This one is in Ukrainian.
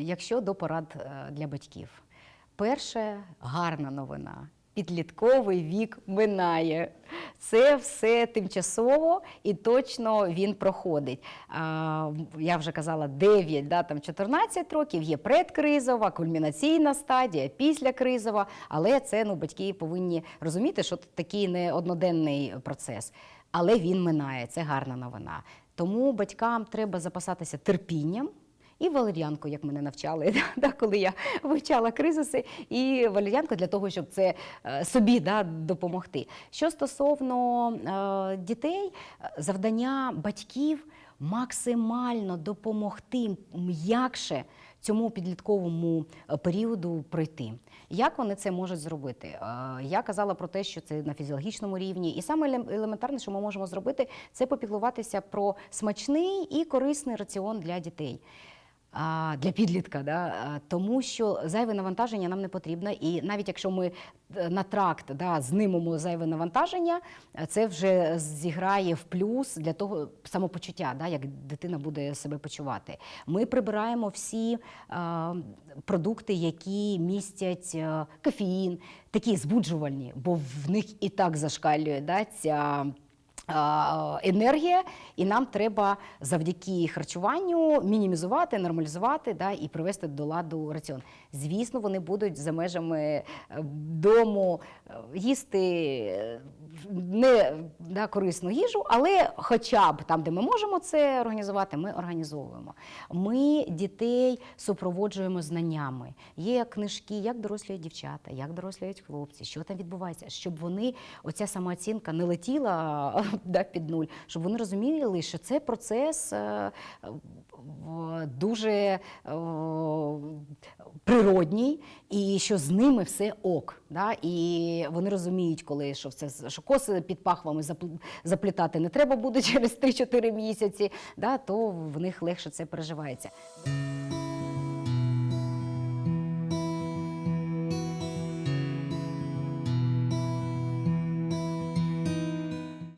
якщо до порад е, для батьків, перше гарна новина. Підлітковий вік минає. Це все тимчасово і точно він проходить. Я вже казала 9, да, там 14 років, є предкризова, кульмінаційна стадія, післякризова, але це ну, батьки повинні розуміти, що це такий не одноденний процес. Але він минає, це гарна новина. Тому батькам треба запасатися терпінням. І валер'янку, як мене навчали, да, коли я вивчала кризиси, і валер'янку для того, щоб це е, собі да, допомогти. Що стосовно е, дітей, е, завдання батьків максимально допомогти м'якше цьому підлітковому періоду пройти. Як вони це можуть зробити? Я казала про те, що це на фізіологічному рівні, і саме елементарне, що ми можемо зробити, це попіклуватися про смачний і корисний раціон для дітей. А, Для підлітка, да? тому що зайве навантаження нам не потрібно. І навіть якщо ми е, на тракт да, знимемо зайве навантаження, е, це вже зіграє в плюс для того самопочуття, да, як дитина буде себе почувати. Ми прибираємо всі а, продукти, які містять е, кофеїн, такі збуджувальні, бо в них і так зашкалює да, ця а, енергія, і нам треба завдяки харчуванню мінімізувати, нормалізувати да, і привести до ладу раціон. Звісно, вони будуть за межами е, дому е, їсти е, не да, корисну їжу, але хоча б там, де ми можемо це організувати, ми організовуємо. Ми дітей супроводжуємо знаннями. Є книжки, як дорослі дівчата, як доросліють хлопці, що там відбувається, щоб вони, оця самооцінка не летіла да, під нуль, щоб вони розуміли, що це процес е, дуже е, природній, і що з ними все ок. Да? І вони розуміють, коли що все що коси під пахвами заплітати не треба буде через 3-4 місяці, да? то в них легше це переживається.